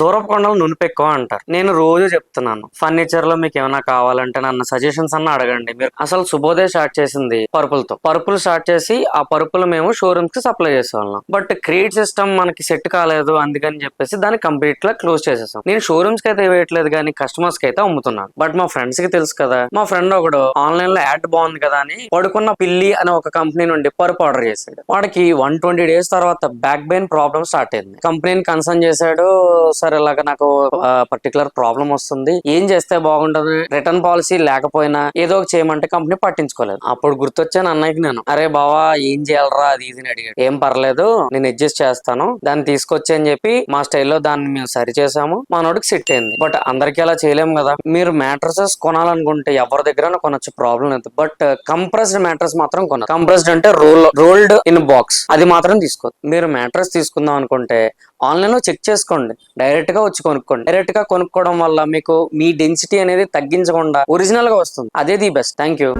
దూరపు కొండలు నునిపెక్కువ అంటారు. నేను రోజు చెప్తున్నాను ఫర్నిచర్లో మీకు ఏమైనా కావాలంటే నన్ను సజెషన్స్ అన్న అడగండి. మీరు అసలు శుభోదయ స్టార్ట్ చేసింది పరుపులతో. పరుపులు స్టార్ట్ చేసి ఆ పరుపులు మేము షోరూమ్స్కి సప్లై చేసేవాళ్ళం. బట్ క్రియేట్ సిస్టమ్ మనకి సెట్ కాలేదు అందుకని చెప్పేసి దాన్ని కంప్లీట్గా క్లోజ్ చేసేసాం. నేను షోరూమ్స్కి అయితే వేయట్లేదు కానీ కస్టమర్స్కి అయితే అమ్ముతున్నాను. బట్ మా ఫ్రెండ్స్కి తెలుసు కదా మా ఫ్రెండ్ ఒకడు ఆన్లైన్లో యాడ్ బాగుంది కదా అని పడుకున్న పిల్లి అనే ఒక కంపెనీ నుండి పరుపు ఆర్డర్ చేశాడు. వాడికి వన్ ట్వంటీ డేస్ తర్వాత బ్యాక్ బెయిన్ ప్రాబ్లమ్ స్టార్ట్ అయింది. కంపెనీని కన్సర్న్ చేశాడు సార్ ఇలాగ నాకు పర్టికులర్ ప్రాబ్లం వస్తుంది. ఏం చేస్తే బాగుంటుంది? రిటర్న్ పాలసీ లేకపోయినా ఏదో ఒక చేయమంటే కంపెనీ పట్టించుకోలేదు. అప్పుడు గుర్తొచ్చాను అన్నయ్యకి నేను. అరే బావా ఏం చేయాలరా? అది ఇది అని అడిగాడు. ఏం పర్లేదు నేను అడ్జస్ట్ చేస్తాను. దాన్ని తీసుకొచ్చి అని చెప్పి మా స్టైల్లో దాన్ని మేము సరి చేసాము. మా నోటికి సెట్ అయింది. బట్ అందరికీ అలా చేయలేము కదా. మీరు మ్యాట్రసెస్ కొనాలనుకుంటే ఎవరి దగ్గర కొనొచ్చు ప్రాబ్లం లేదు. బట్ కంప్రెస్డ్ మ్యాట్రస్ మాత్రం కొన కంప్రెస్డ్ అంటే రోల్ రోల్డ్ ఇన్ బాక్స్ అది మాత్రం తీసుకో. మీరు మ్యాట్రస్ తీసుకుందాం అనుకుంటే ఆన్లైన్లో చెక్ చేసుకోండి. డైరెక్ట్గా వచ్చి కొనుక్కోండి. డైరెక్ట్గా కొనుక్కోవడం వల్ల మీకు మీ డెన్సిటీ అనేది తగ్గించకుండా ఒరిజినల్గా వస్తుంది. అదే ది బెస్ట్. Thank you